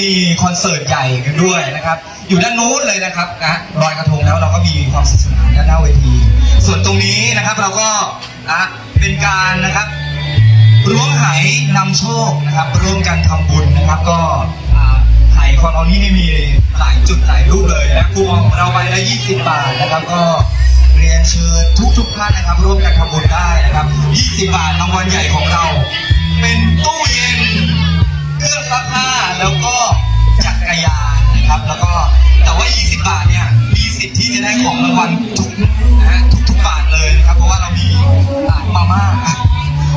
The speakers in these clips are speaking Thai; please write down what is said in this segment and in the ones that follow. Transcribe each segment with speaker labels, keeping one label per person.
Speaker 1: มีคอนเสิร์ตใหญ่กันด้วยนะครับ อยู่ด้านนู้นเลยนะครับนะลอยกระทงแล้วเราก็มีความสนุกสนานด้านหน้าเวที ส่วนตรงนี้นะครับเราก็นะเป็นการนะครับร่วมไหนำโชคนะครับร่วมกันทำบุญนะครับ ก็อ่าไหของเรานี่มีหลายจุดหลายรูปเลยนะคูปองเราใบละ20 บาทนะครับ ก็เรียนเชิญทุกๆท่านนะครับ ร่วมกันทำบุญได้นะครับ 20 บาทรางวัลใหญ่ของเรา เป็นตู้เย็นางวัลทุกนะฮะทุกทุกบาทเลยนะครับ เพราะว่าเรามีอ่ามาม่า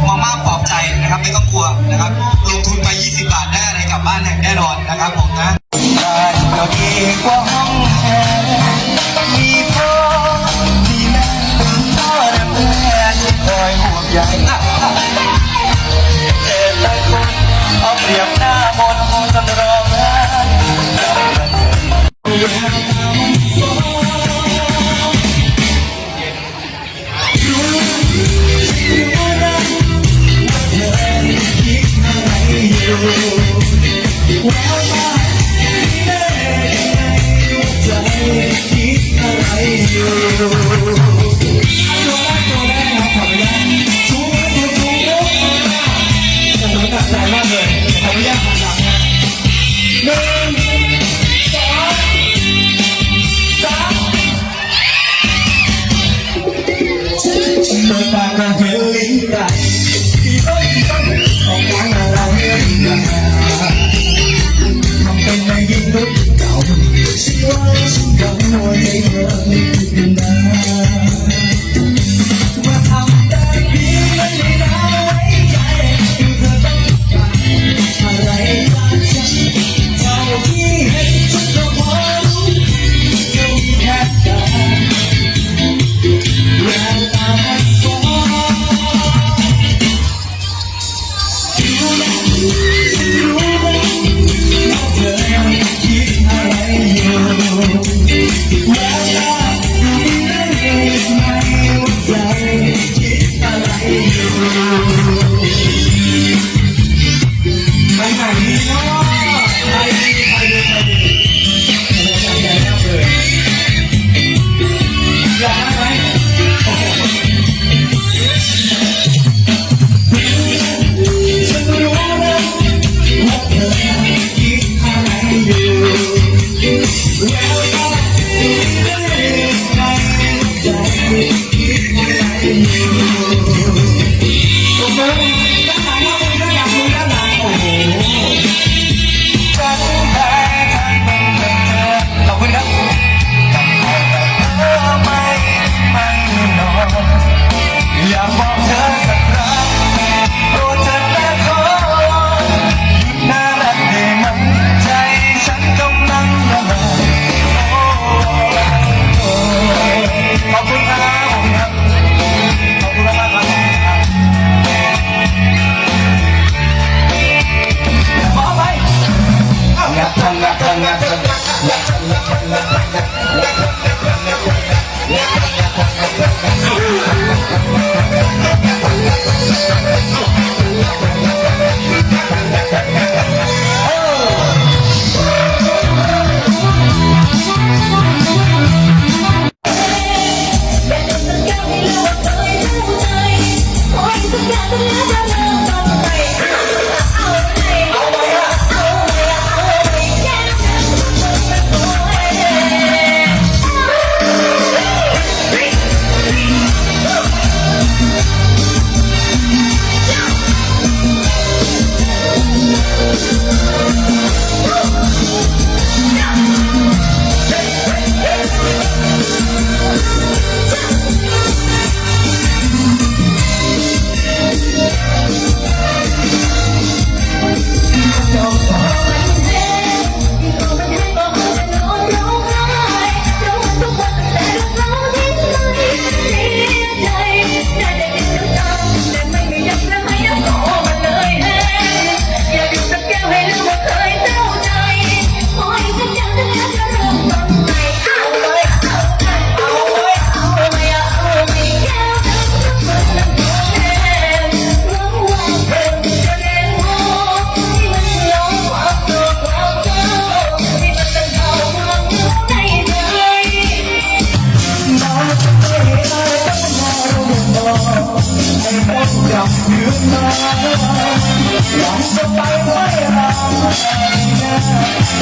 Speaker 1: มาม่าปลอบใจนะครับไม่ต้องกลัวนะครับลงทุนไป 20 บาทได้อะไรกลับบ้านแน่นอนนะครับผมนะบ้เราดีกว่าห้อง เฉันว่าฉัน ไ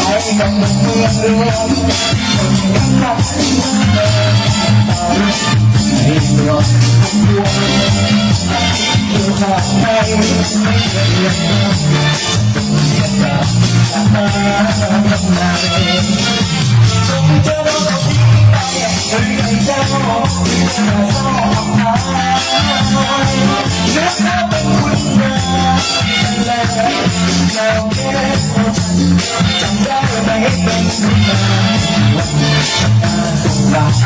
Speaker 1: ไปกับเมืองเมือ
Speaker 2: งรวมคนยังรักให้รวมทั้งวงอยู่ข้างในไม่เรียนจะมาทำไมจะรอที่ไปหรือเจ้าจะสอบถามเลือกเขาเป็นคุณงามและเรา การส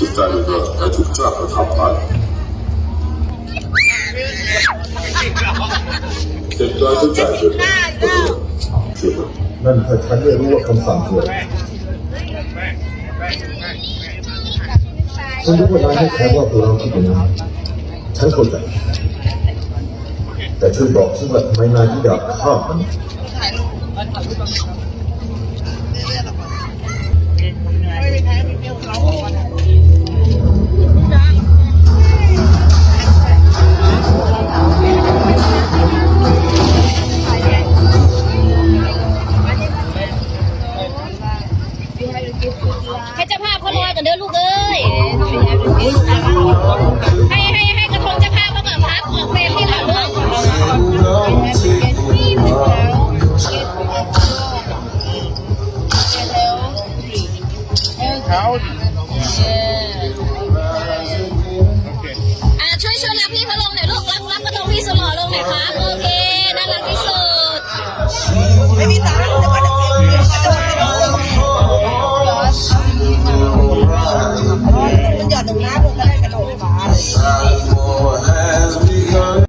Speaker 3: ช้
Speaker 4: จ่ายเลยเออเชื่อไหมนั่นถ้าฉันไม่รู้ว่าคำสั่งคืออะไรฉันรู้ว่านายให้แค่ว่าตัวเราคิดอย่างนั้นฉันเข้าใจแต่ช่วยบอกฉันว่าทำไมนายถึงอยากฆ่ามัน
Speaker 5: ใให้เจ้าภาพเขาลอยกันเด้อลูกเอ้ยให้